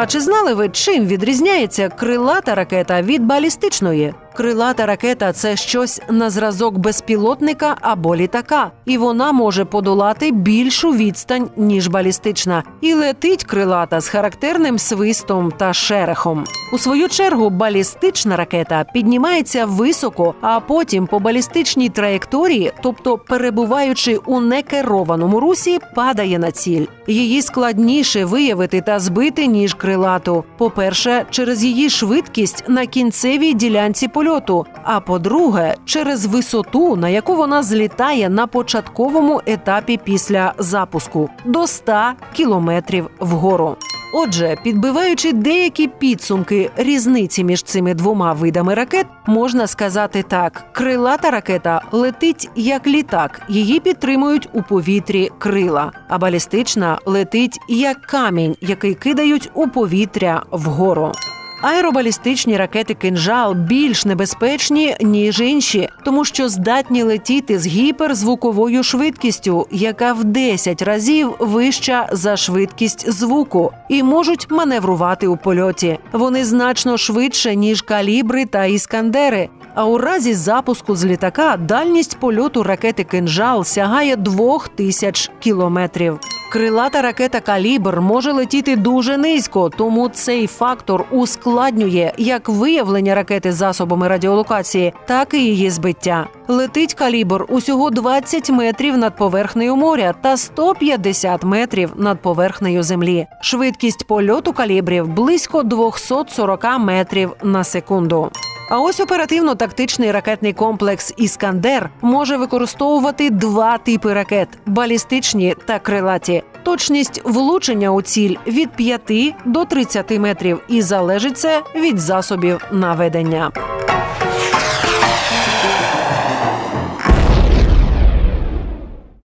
А чи знали ви, чим відрізняється крилата ракета від балістичної? Крилата ракета це щось на зразок безпілотника або літака, і вона може подолати більшу відстань ніж балістична, і летить крилата з характерним свистом та шерехом. У свою чергу балістична ракета піднімається високо, а потім по балістичній траєкторії, тобто перебуваючи у некерованому русі, падає на ціль. Її складніше виявити та збити ніж крилату. По-перше, через її швидкість на кінцевій ділянці польоту. А по-друге, через висоту, на яку вона злітає на початковому етапі після запуску до 100 кілометрів вгору. Отже, підбиваючи деякі підсумки різниці між цими двома видами ракет, можна сказати так: крилата ракета летить як літак, її підтримують у повітрі крила, а балістична летить як камінь, який кидають у повітря вгору. Аеробалістичні ракети кинжал більш небезпечні ніж інші, тому що здатні летіти з гіперзвуковою швидкістю, яка в 10 разів вища за швидкість звуку, і можуть маневрувати у польоті. Вони значно швидше ніж калібри та іскандери. А у разі запуску з літака дальність польоту ракети кинжал сягає 2000 кілометрів. Крилата ракета Калібр може летіти дуже низько, тому цей фактор ускладнює як виявлення ракети засобами радіолокації, так і її збиття. Летить калібр усього 20 метрів над поверхнею моря та 150 метрів над поверхнею землі. Швидкість польоту калібрів близько 240 метрів на секунду. А ось оперативно-тактичний ракетний комплекс Іскандер може використовувати два типи ракет балістичні та крилаті. Точність влучення у ціль від 5 до 30 метрів, і залежить це від засобів наведення.